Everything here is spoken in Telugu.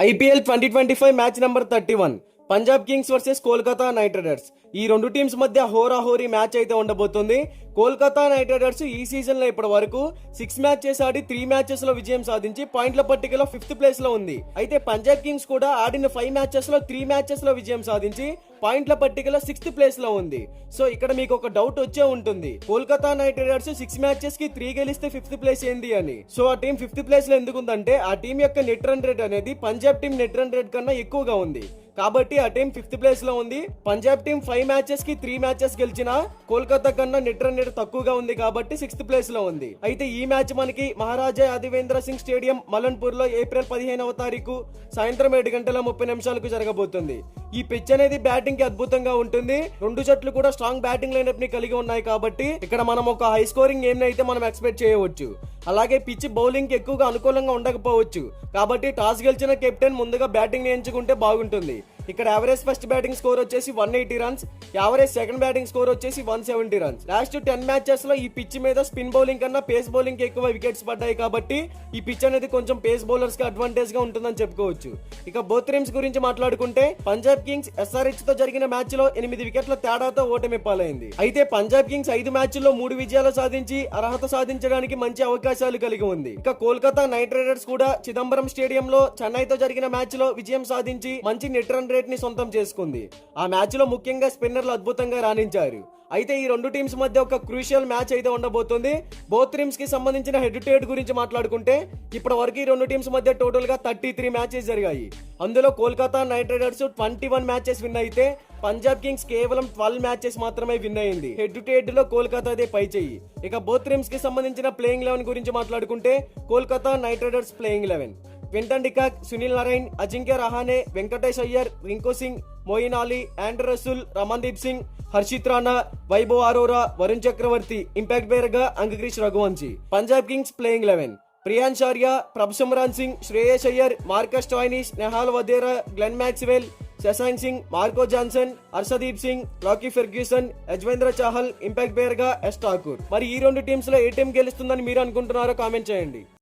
IPL twenty twenty five match number thirty one Punjab Kings versus Kolkata Knight Riders. ఈ రెండు టీమ్స్ మధ్య హోరాహోరీ మ్యాచ్ అయితే ఉండబోతుంది. కోల్కతా నైట్ రైడర్స్ ఈ సీజన్లో ఇప్పటి వరకు సిక్స్ మ్యాచెస్ ఆడి త్రీ మ్యాచెస్లో విజయం సాధించి పాయింట్ల పట్టికలో ఫిఫ్త్ ప్లేస్లో ఉంది. అయితే పంజాబ్ కింగ్స్ కూడా ఆడిన ఫైవ్ మ్యాచెస్లో త్రీ మ్యాచెస్లో విజయం సాధించి పాయింట్ల పట్టికలో సిక్స్త్ ప్లేస్లో ఉంది. సో ఇక్కడ మీకు ఒక డౌట్ వచ్చే ఉంటుంది. కోల్కతా నైట్ రైడర్స్ సిక్స్ మ్యాచెస్కి త్రీ గెలిస్తే ఫిఫ్త్ ప్లేస్ ఏంది అని. సో ఆ టీం ఫిఫ్త్ ప్లేస్లో ఎందుకు ఉందంటే ఆ టీం యొక్క నెట్ రన్ రేట్ అనేది Punjab team net run rate కన్నా ఎక్కువగా ఉంది. కాబట్టి ఆ టీం ఫిఫ్త్ ప్లేస్లో ఉంది. పంజాబ్ టీం ఫైవ్ మ్యాచెస్కి త్రీ మ్యాచెస్ గెలిచిన కోల్కతా కన్నా నెట్ రన్ రేట్ తక్కువగా ఉంది కాబట్టి సిక్స్త్ ప్లేస్లో ఉంది. అయితే ఈ మ్యాచ్ మనకి మహారాజా అధివేంద్ర సింగ్ స్టేడియం మలన్పూర్లో ఏప్రిల్ పదిహేనవ తారీఖు సాయంత్రం ఏడు గంటల ముప్పై నిమిషాలకు జరగబోతుంది. ఈ పిచ్ అనేది బ్యాటింగ్కి అద్భుతంగా ఉంటుంది. రెండు జట్లు కూడా స్ట్రాంగ్ బ్యాటింగ్ లైనప్ని కలిగి ఉన్నాయి కాబట్టి ఇక్కడ మనం ఒక హై స్కోరింగ్ గేమ్ అయితే మనం ఎక్స్పెక్ట్ చేయవచ్చు. అలాగే పిచ్ బౌలింగ్కి ఎక్కువగా అనుకూలంగా ఉండకపోవచ్చు. కాబట్టి టాస్ గెలిచిన కెప్టెన్ ముందుగా బ్యాటింగ్ని ఎంచుకుంటే బాగుంటుంది. ఇక్కడ యావరేజ్ ఫస్ట్ బ్యాటింగ్ స్కోర్ వచ్చేసి one eighty runs average second batting score వచ్చేసి one seventy runs last ten మ్యాచెస్లో ఈ పిచ్ మీద స్పిన్ బౌలింగ్ కన్నా పేస్ బౌలింగ్కి ఎక్కువ వికెట్స్ పడ్డాయి కాబట్టి ఈ పిచ్ అనేది కొంచెం పేస్ బౌలర్స్కి అడ్వాంటేజ్గా ఉంటుందని చెప్పుకోవచ్చు. ఇక బోత్ టీమ్స్ గురించి మాట్లాడుకుంటే పంజాబ్ కింగ్స్ ఎస్ఆర్హెచ్తో జరిగిన మ్యాచ్లో ఎనిమిది వికెట్ల తేడాతో ఓటమి పాలైంది అయితే పంజాబ్ కింగ్స్ ఐదు మ్యాచ్ల్లో మూడు విజయాలు సాధించి అర్హత సాధించడానికి మంచి అవకాశాలు కలిగి ఉంది. ఇక కోల్కతా నైట్ రైడర్స్ కూడా చిదంబరం స్టేడియంలో చెన్నైతో జరిగిన మ్యాచ్లో విజయం సాధించి మంచి నెట్ రన్ రేట్ ని సొంతం చేసుకుంది. ఆ మ్యాచ్లో ముఖ్యంగా స్పిన్నర్లు అద్భుతంగా రాణించారు. అయితే ఈ రెండు టీమ్స్ మధ్య ఒక క్రూషియల్ మ్యాచ్ అయితే ఉండబోతుంది. బోత్ టీమ్స్కి సంబంధించిన హెడ్ టు హెడ్ గురించి మాట్లాడుకుంటే ఇప్పటి వరకు ఈ రెండు టీమ్స్ మధ్య టోటల్గా థర్టీ త్రీ మ్యాచెస్ జరిగాయి. అందులో Kolkata Knight Riders twenty one matches win అయితే పంజాబ్ కింగ్స్ కేవలం ట్వెల్వ్ మ్యాచెస్ మాత్రమే విన్ అయింది. హెడ్ టు హెడ్లో కోల్కతాదే పై చెయ్యి. ఇక బోత్ టీమ్స్కి సంబంధించిన ప్లేయింగ్ లెవెన్ గురించి మాట్లాడుకుంటే Kolkata Knight Riders playing eleven. Quinton de Kock Sunil Narine Ajinkya Rahane Venkatesh Iyer Rinku Singh Moeen Ali Andre Russell Ramandeep Singh Harshit Rana Vaibhav Arora Varun Chakravarthy impact బేరగా Angkrish Raghuvanshi. Punjab Kings playing eleven. Priyansh షారియా Prabhsimran Singh Shreyas Iyer Marcus Stoinis Nehal Wadhera Glenn Maxwell Shashank Singh Marco Jansen Harshdeep Singh Lockie Ferguson Yuzvendra Chahal impact బేర్గా ఎస్ ఠాకూర్. మరి ఈ రెండు టీమ్స్లో ఏ టీం గెలుస్తుందని మీరు అనుకుంటున్నారో కామెంట్ చేయండి.